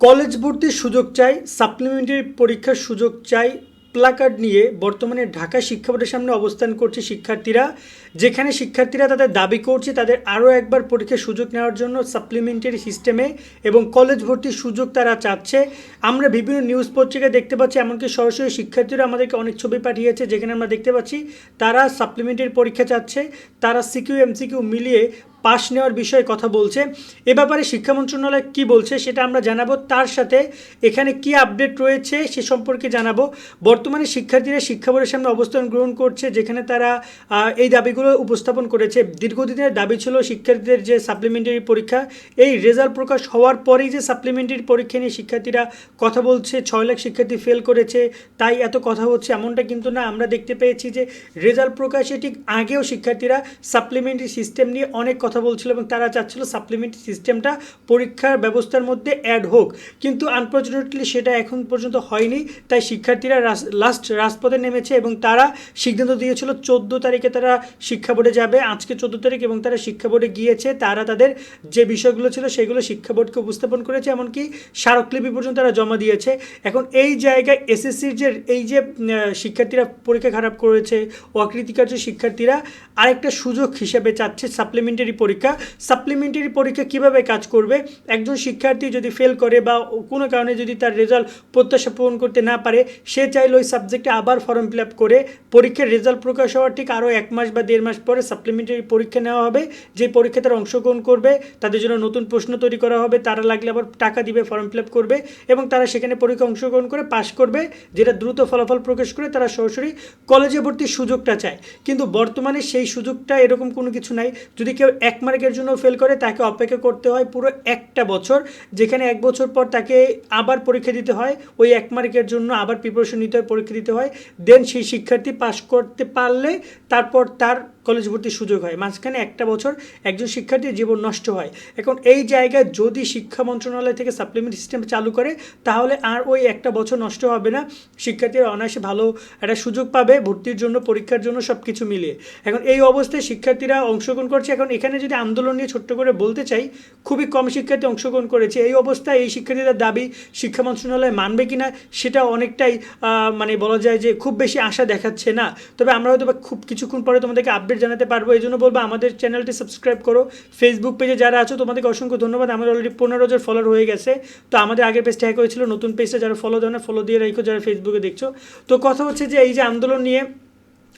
College ভর্তির সুযোগ চাই সাপ্লিমেন্টারি পরীক্ষার সুযোগ চাই প্লাকার্ড নিয়ে বর্তমানে ঢাকা শিক্ষা বোর্ডের সামনে অবস্থান করছে শিক্ষার্থীরা। যেখানে শিক্ষার্থীরা তাদের দাবি করছে, তাদের আরও একবার পরীক্ষার সুযোগ নেওয়ার জন্য সাপ্লিমেন্টারি সিস্টেমে এবং কলেজ ভর্তির সুযোগ তারা চাচ্ছে। আমরা বিভিন্ন নিউজ পত্রিকায় দেখতে পাচ্ছি, এমনকি সরাসরি শিক্ষার্থীরা আমাদেরকে অনেক ছবি পাঠিয়েছে, যেখানে আমরা দেখতে পাচ্ছি, তারা সাপ্লিমেন্টারি পরীক্ষা চাচ্ছে, তারা সিকিউ এমসিকিউ মিলিয়ে পাশ নেওয়ার বিষয়ে কথা বলছে। এ ব্যাপারে শিক্ষা মন্ত্রণালয় কী বলছে সেটা আমরা জানাব। তার সাথে এখানে কি আপডেট রয়েছে সে সম্পর্কে জানাব। বর্তমানে শিক্ষার্থীরা শিক্ষা বোর্ডের সামনে অবস্থান গ্রহণ করছে, যেখানে তারা এই দাবিগুলো উপস্থাপন করেছে। দীর্ঘদিনের দাবি ছিল শিক্ষার্থীদের যে সাপ্লিমেন্টারি পরীক্ষা, এই রেজাল্ট প্রকাশ হওয়ার পরেই যে সাপ্লিমেন্টারি পরীক্ষা নিয়ে শিক্ষার্থীরা কথা বলছে, ছয় লাখ শিক্ষার্থী ফেল করেছে, তাই এত কথা হচ্ছে এমনটা কিন্তু না। আমরা দেখতে পেয়েছি যে রেজাল্ট প্রকাশে ঠিক আগেও শিক্ষার্থীরা সাপ্লিমেন্টারি সিস্টেম নিয়ে অনেক কথা বলছিল এবং তারা চাচ্ছিল সাপ্লিমেন্টারি সিস্টেমটা পরীক্ষার ব্যবস্থার মধ্যে অ্যাড হোক। কিন্তু আনফর্চুনেটলি সেটা এখন পর্যন্ত হয়নি। তাই শিক্ষার্থীরা লাস্ট রাজপথে নেমেছে এবং তারা সিদ্ধান্ত দিয়েছিল চোদ্দ তারিখে তারা শিক্ষা বোর্ডে যাবে। আজকে চোদ্দ তারিখ এবং তারা শিক্ষা বোর্ডে গিয়েছে। তারা তাদের যে বিষয়গুলো ছিল সেগুলো শিক্ষা বোর্ডকে উপস্থাপন করেছে। এমনকি স্মারকলিপি পর্যন্ত তারা জমা দিয়েছে। এখন এই জায়গায় এসএসসির যে, এই যে শিক্ষার্থীরা পরীক্ষা খারাপ করেছে, অকৃতিকার্য শিক্ষার্থীরা, আরেকটা সুযোগ হিসেবে চাচ্ছে সাপ্লিমেন্টারি পরীক্ষা সাপ্লিমেন্টারি পরীক্ষা কীভাবে কাজ করবে? একজন শিক্ষার্থী যদি ফেল করে বা কোনো কারণে যদি তার রেজাল্ট প্রত্যাশা পূরণ করতে না পারে, সে চাইলে ওই সাবজেক্টে আবার ফর্ম ফিল আপ করে পরীক্ষার রেজাল্ট প্রকাশ হওয়ার ঠিক আরও এক মাস বা দেড় মাস পরে সাপ্লিমেন্টারি পরীক্ষা নেওয়া হবে। যে পরীক্ষা তারা অংশগ্রহণ করবে, তাদের জন্য নতুন প্রশ্ন তৈরি করা হবে, তারা লাগলে আবার টাকা দিবে ফর্ম ফিল আপ করবে এবং তারা সেখানে পরীক্ষা অংশগ্রহণ করে পাশ করবে। যেটা দ্রুত ফলাফল প্রকাশ করে তারা সরাসরি কলেজে ভর্তির সুযোগটা চায়। কিন্তু বর্তমানে সেই সুযোগটা এরকম কোনো কিছু নাই। যদি কেউ এক মার্কের জন্য ফেল করে, তাকে অপেক্ষা করতে হয় পুরো একটা বছর, যেখানে এক বছর পর তাকে আবার পরীক্ষা দিতে হয়, ওই এক মার্কের জন্য আবার প্রিপারেশন নিতে হয়, পরীক্ষা দিতে হয় দেন সেই শিক্ষার্থী পাশ করতে পারলে তারপর তার কলেজ ভর্তির সুযোগ হয়। মাঝখানে একটা বছর একজন শিক্ষার্থীর জীবন নষ্ট হয়। এখন এই জায়গায় যদি শিক্ষা মন্ত্রণালয় থেকে সাপ্লিমেন্ট সিস্টেম চালু করে, তাহলে আর ওই একটা বছর নষ্ট হবে না। শিক্ষার্থীরা অনায়াসে ভালো একটা সুযোগ পাবে, ভর্তির জন্য, পরীক্ষার জন্য সব কিছু মিলিয়ে। এখন এই অবস্থায় শিক্ষার্থীরা অংশগ্রহণ করছে। এখন এখানে যদি আন্দোলন নিয়ে ছোট্ট করে বলতে চাই, খুবই কম শিক্ষার্থী অংশগ্রহণ করেছে। এই অবস্থায় এই শিক্ষার্থীদের দাবি, শিক্ষা মন্ত্রণালয় মানবে কিনা, সেটা অনেকটাই মানে বলা যায় যে খুব বেশি আশা দেখাচ্ছে না। তবে আমরা হয়তো খুব কিছুক্ষণ পরে তোমাদেরকে আপডেট জানাতে পারব। এই জন্য বলব, আমাদের চ্যানেলটি সাবস্ক্রাইব করো। ফেসবুক পেজে যারা আছো, তোমাদেরকে অসংখ্য ধন্যবাদ। আমাদের অলরেডি পনেরো হাজার ফলোয়ার হয়ে গেছে। তো আমাদের আগের পেজটা হ্যাক হয়েছিল। নতুন পেজটা যারা ফলো দেয় না ফলো দিয়ে রেখো যারা ফেসবুকে দেখছ। তো কথা হচ্ছে যে, এই যে আন্দোলন নিয়ে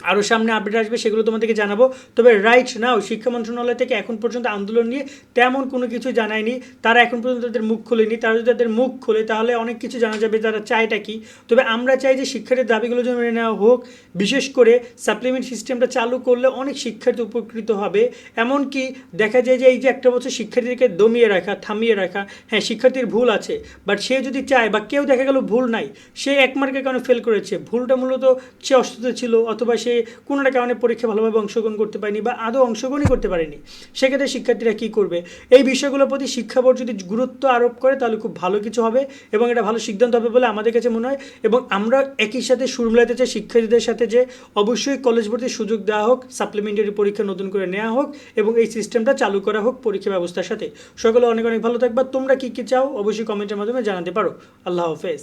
আরও সামনে আপডেট আসবে, সেগুলো তোমাদেরকে জানাব। তবে রাইট নাও শিক্ষা মন্ত্রণালয় থেকে এখন পর্যন্ত আন্দোলন নিয়ে তেমন কোনো কিছু জানায়নি। তারা এখন পর্যন্ত তাদের মুখ খোলেনি। তারা যদি তাদের মুখ খোলে, তাহলে অনেক কিছু জানা যাবে, তারা চায়টা কি। তবে আমরা চাই যে শিক্ষার্থীর দাবিগুলো যেন মেনে নেওয়া হোক। বিশেষ করে সাপ্লিমেন্ট সিস্টেমটা চালু করলে অনেক শিক্ষার্থী উপকৃত হবে। এমনকি দেখা যায় যে এই যে একটা বছর শিক্ষার্থীদেরকে দমিয়ে রাখা, থামিয়ে রাখা হ্যাঁ শিক্ষার্থীর ভুল আছে। বাট সে যদি চায় বা কেউ দেখা গেল ভুল নাই, সে এক মার্কের কারণে ফেল করেছে? ভুলটা মূলত সে অসুস্থ ছিল অথবা সে কোনো একটা কারণে পরীক্ষা ভালোভাবে অংশগ্রহণ করতে পারেনি বা আদৌ অংশগ্রহণই করতে পারেনি, সেক্ষেত্রে শিক্ষার্থীরা কী করবে? এই বিষয়গুলোর প্রতি শিক্ষা বোর্ড যদি গুরুত্ব আরোপ করে, তাহলে খুব ভালো কিছু হবে এবং এটা ভালো সিদ্ধান্ত হবে বলে আমাদের কাছে মনে হয় এবং আমরা একই সাথে সুর মিলাতে চাই শিক্ষার্থীদের সাথে যে অবশ্যই কলেজ ভর্তির সুযোগ দেওয়া হোক সাপ্লিমেন্টারি পরীক্ষা নতুন করে নেওয়া হোক এবং এই সিস্টেমটা চালু করা হোক পরীক্ষা ব্যবস্থার সাথে। সকলে অনেক অনেক ভালো থাকবা। তোমরা কী কী চাও অবশ্যই কমেন্টের মাধ্যমে জানাতে পারো। আল্লাহ হাফেজ।